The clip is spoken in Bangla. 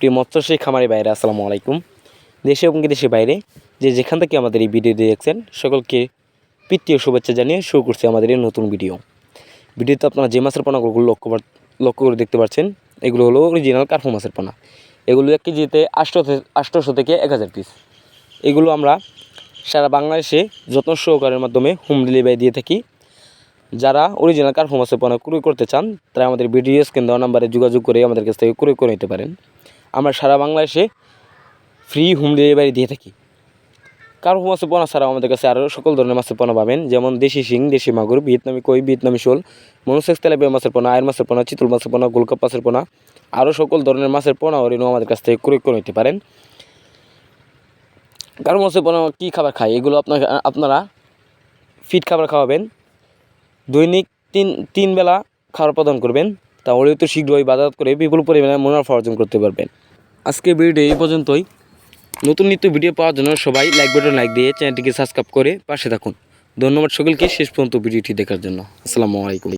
প্রিয় মৎস্যশী খামারি বাইরে আসসালামু আলাইকুম। দেশে এবং দেশের বাইরে যে যেখান থেকে আমাদের এই ভিডিওটি দেখছেন, সকলকে প্রীতি শুভেচ্ছা জানিয়ে শুরু করছি আমাদের এই নতুন ভিডিও। ভিডিওতে আপনারা যে মাছের পোনাগুলো লক্ষ্য লক্ষ্য করে দেখতে পাচ্ছেন, এগুলো হলো অরিজিনাল কার্ফু মাছের পোনা। এগুলো এক কেজিতে আটশো আটশোশো থেকে এক হাজার পিস এগুলো আমরা সারা বাংলাদেশে যত্ন সহকারের মাধ্যমে হোম ডেলিভারি দিয়ে থাকি। যারা অরিজিনাল কার্ফু মাছের পোনা ক্রয় করতে চান, তারা আমাদের ভিডিও স্ক্রিন দেওয়া নাম্বারে যোগাযোগ করে আমাদের কাছ থেকে ক্রয় করে নিতে পারেন। আমরা সারা বাংলাদেশে ফ্রি হোম ডেলিভারি দিয়ে থাকি। কারও মাছের পোনা ছাড়াও আমাদের কাছে আরও সকল ধরনের মাছের পোনা পাবেন, যেমন দেশি শিং, দেশি মাগুর, ভিয়েতনামি কই, ভিয়েতনামি শোল, মনোসেক্স তেলাপিয়া মাছের পোনা আয়ের মাছের পোনা, চিতল মাছের পোনা, গোলকাপ মাছের পোনা আরও সকল ধরনের মাছের পোনা ওরিনও আমাদের কাছ থেকে ক্রয় করে নিতে পারেন। কার্ফু মাছের পোনা কী খাবার খায়, এগুলো আপনাকে, আপনারা ফিট খাবার খাওয়াবেন। দৈনিক তিন তিন বেলা খাবার প্রদান করবেন। তাহলে তো শীঘ্রই বাজার করে বিপুল পরিমাণে মুনাফা অর্জন করতে পারবেন। আজকে ভিডিও এই পর্যন্তই। নতুন নিত্য ভিডিও পাওয়ার জন্য সবাই লাইক বাটন লাইক দিয়ে চ্যানেলটিকে সাবস্ক্রাইব করে পাশে থাকুন। ধন্যবাদ সকলকে শেষ পর্যন্ত ভিডিওটি দেখার জন্য। আসসালামু আলাইকুম।